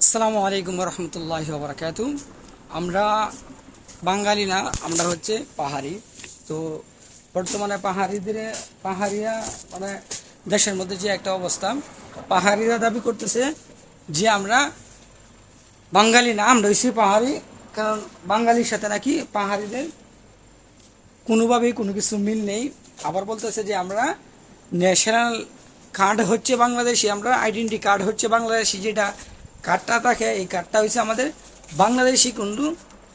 আসসালামু আলাইকুম রহমতুল্লাহ বারকাত আমরা বাঙালি না, আমরা হচ্ছে পাহাড়ি। তো বর্তমানে পাহাড়িদের, পাহাড়িয়া মানে দেশের মধ্যে যে একটা অবস্থা, পাহাড়িরা দাবি করতেছে যে আমরা বাঙালি না, আমরা হচ্ছি পাহাড়ি। কারণ বাঙালির সাথে নাকি পাহাড়িদের কোনোভাবেই কোনো কিছু মিল নেই। আবার বলতেছে যে আমরা ন্যাশনাল কার্ড হচ্ছে বাংলাদেশি, আমরা আইডেন্টি কার্ড হচ্ছে বাংলাদেশি, যেটা কার্ডটা থাকে এই কার্ডটা হচ্ছে আমাদের বাংলাদেশি কিন্তু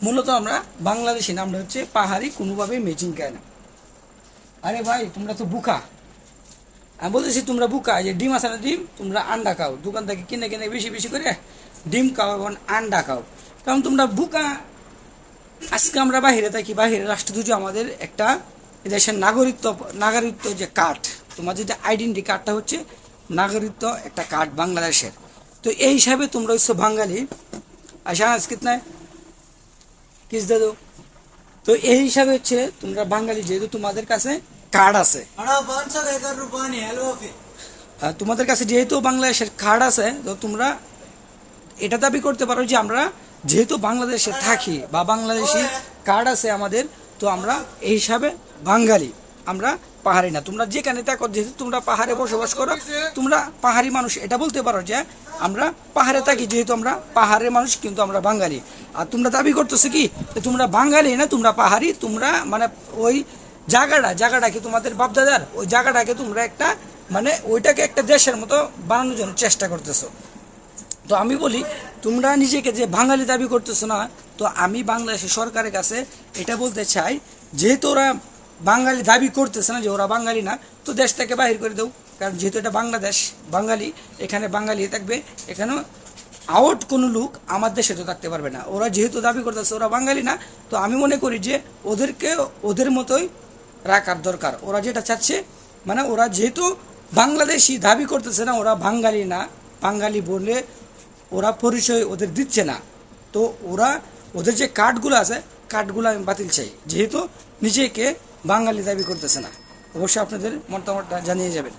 মূলত আমরা বাংলাদেশি না, আমরা হচ্ছে পাহাড়ি, কোনোভাবেই ম্যাচিং খায় না। আরে ভাই, তোমরা তো বুকা। আমি বলতেছি, তোমরা বুকা যে ডিম আছে না ডিম, তোমরা আন্ডা খাও। দোকান থেকে কিনে কিনে বেশি বেশি করে ডিম খাও এবং আন্ডা খাও। কারণ তোমরা বুকা। আজকে আমরা বাহিরে থাকি বাহিরে রাষ্ট্রধ্বজ আমাদের একটা দেশের নাগরিকত্ব নাগরিকত্ব যে কার্ড তোমার যেটা আইডেন্টি কার্ডটা হচ্ছে নাগরিকত্ব একটা কার্ড বাংলাদেশের। তো এই হিসাবে তোমরা হচ্ছে বাঙালি আশা আজকে নাই কিস দাদু তো এই হিসাবে হচ্ছে তোমরা বাঙালি যেহেতু তোমাদের কাছে কার্ড আছে अड़ा पाँच सौ एकड़ रुपये हेलो फिर আর তোমাদের কাছে যেহেতু বাংলাদেশের কার্ড আছে তো তোমরা এটা দাবি করতে পারো যে আমরা যেহেতু বাংলাদেশে থাকি বা বাংলাদেশি কার্ড আছে আমাদের তো আমরা এই হিসাবে বাঙালি আমরা পাহাড়ি না। তোমরা যেখানে থাকো, যেহেতু তোমরা পাহাড়ে বসবাস করো, তোমরা পাহাড়ি মানুষ। এটা বলতে পারো যে আমরা পাহাড়ে থাকি, যেহেতু আমরা পাহাড়ের মানুষ, কিন্তু আমরা বাঙালি। আর তোমরা দাবি করতেছো কি? তোমরা বাঙালি না, তোমরা পাহাড়ি। তোমরা মানে ওই জায়গাটা জায়গাটা কি তোমাদের বাপদাদার, ওই জায়গাটাকে তোমরা একটা মানে ওইটাকে একটা দেশের মতো বানানোর জন্য চেষ্টা করতেছো। তো আমি বলি, তোমরা নিজেকে যে বাঙালি দাবি করতেছো না, তো আমি বাংলাদেশের সরকারের কাছে এটা বলতে চাই, যেহেতু ওরা বাঙালি দাবি করতেছে না যে ওরা বাঙালি না, তো দেশ থেকে বাহির করে দাও। কারণ যেহেতু এটা বাংলাদেশ, বাঙালি, এখানে বাঙালি থাকবে এখানে আউট কোনো লোক আমার দেশে তো থাকতে পারবে না। ওরা যেহেতু দাবি করতেছে ওরা বাঙালি না, তো আমি মনে করি যে ওদেরকে, ওদের মতোই রাখার দরকার। ওরা যেটা চাচ্ছে মানে ওরা যেহেতু বাংলাদেশি দাবি করতেছে না, ওরা বাঙালি না, বাঙালি বলে ওরা পরিচয় ওদের দিচ্ছে না। তো ওরা, ওদের যে কার্ডগুলো আছে কার্ডগুলো আমি বাতিল চাই। যেহেতু নিজেকে বাঙালি দাবি করতেছে না। অবশ্যই আপনাদের মতামতটা জানিয়ে যাবেন।